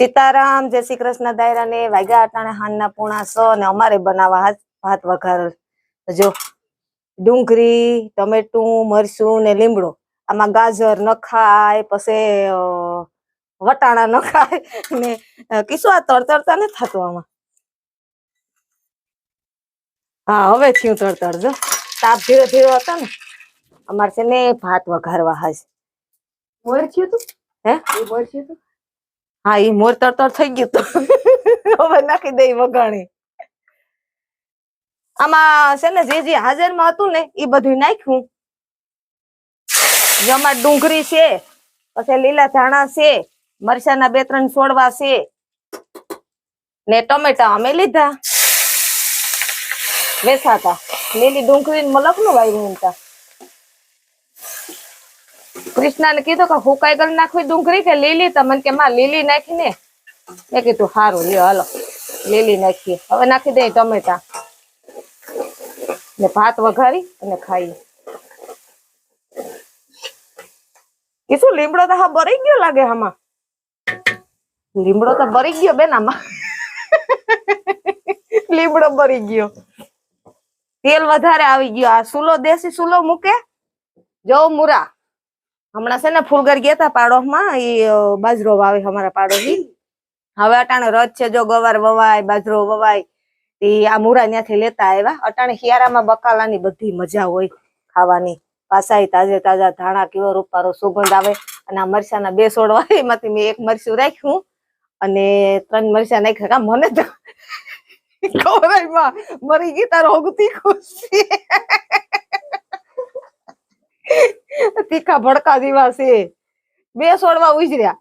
સીતારામ જય શ્રી કૃષ્ણ દાયરા ને વાગ્યા અટાણે હાનના પૂણા સો ને અમારે બનાવવા ભાત વઘાર. જો ડુંગળી ટમેટું મરચું ને લીમડો આમાં ગાજર નખાય પછી વટાણા વટાણા નખાય ને કીશું આ તરતરતા નથી થતું આમાં. હા હવે થયું તરતર જો. તાપ ધીરે ધીરે હતો ને અમારે છે ને ભાત વઘારવા હાજ. મોર થયું તું? હે? મોર થયું તું? હા એ મોર તરતર થઈ ગયું તો. હવે નાખી દઈ વઘાણી. આમાં છે ને, જે જે હાજરમાં હતું ને એ બધું નાખ્યું. જેમાં ડુંગળી છે, પછી લીલા ધાણા છે, મરચાના બે ત્રણ છોડવા છે, ને ટમેટા અમે લીધા. વેસાતા. લીલી ડુંગળી મલકનું વાવ્યું હતા કૃષ્ણાને કીધું કે હુકાઈ ગલ નાખવી ડુંગળી કે લીલી, તો કે માં લીલી નાખીને મેં કીધું સારું લ્યો, હાલો, લીલી નાખીએ. હવે નાખી દઈએ ટમેટા. ને ભાત વઘારી અને ખાઈએ. એ શું લીમડો તો હા બરી ગયો લાગે આમાં? લીમડો તો બરી ગયો બેન આમાં. લીમડો બરી ગયો. તેલ વધારે આવી ગયો. આ સુલો, દેશી સુલો મૂકે? જો મુરા. હમણાં છે ને ફૂલગર ગયા હતા પાડોશમાં એ બાજરો વાવે અમારા પાડોશી. હવે અટાણે રજ છે જો ગવાર વવાય, બાજરો વવાય એ આ મુરા ત્યાંથી લેતા આવ્યા. અટાણે શિયાળામાં બકાલાની બધી મજા હોય ખાવાની. પાસાય તાજે તાજા ધાણા, કેવો રૂપારો સુગંધ આવે. અને આ મરચાના બે સોડવા એમાંથી મેં એક મરચું રાખ્યું અને ત્રણ મરચા નાખ્યા. મને તો ખવડાવ્યા મરી ગઈ, તારો ઓગતી ખુશી. તીખા ભડકા જેવા છે બે સોડવા ઉજર્યા.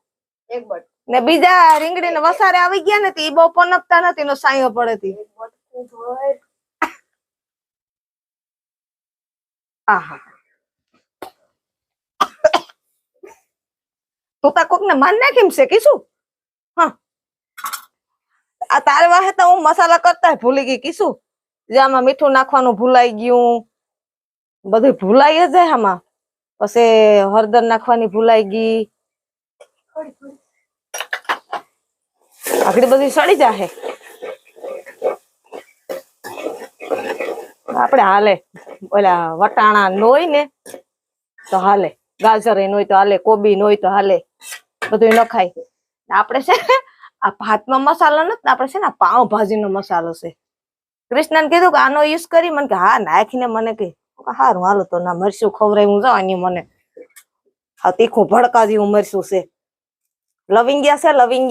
એક બટ. ને બીજા રીંગણી ને વસારે આવી ગયા ને તે બહુ પનપતા નથી નો સાયો પડે આહા. તું તા કોક ને માન નાખીમ છે કીશું હા. આ તારે વાહે તો હું મસાલા કરતા ભૂલી ગઈ કીશું જે આમાં મીઠું નાખવાનું ભૂલાઈ ગયું. બધું ભૂલાઈ જ જાય આમાં. પછી હળદર નાખવાની ભૂલાઈ ગઈ. આગળ બધી સડી જાહે. આપણે હાલે. ઓલા વટાણા નોય ને, તો હાલે. ગાજર નોય તો હાલે, કોબી નોય તો હાલે. બધું નખાય. આપણે છે આ ભાતનો મસાલો નથી આપણે છે ને પાઉં ભાજીનો મસાલો છે. કૃષ્ણને કીધું કે આનો યુઝ કરી, મને કે હા, નાખીને મને કે હારું, હાલો તો ના મરચું ખવડાવ્યું જવાની મને. આ તીખું ભડકા જેવું મરશું છે. લવિંગિયા છે, લવિંગિયા.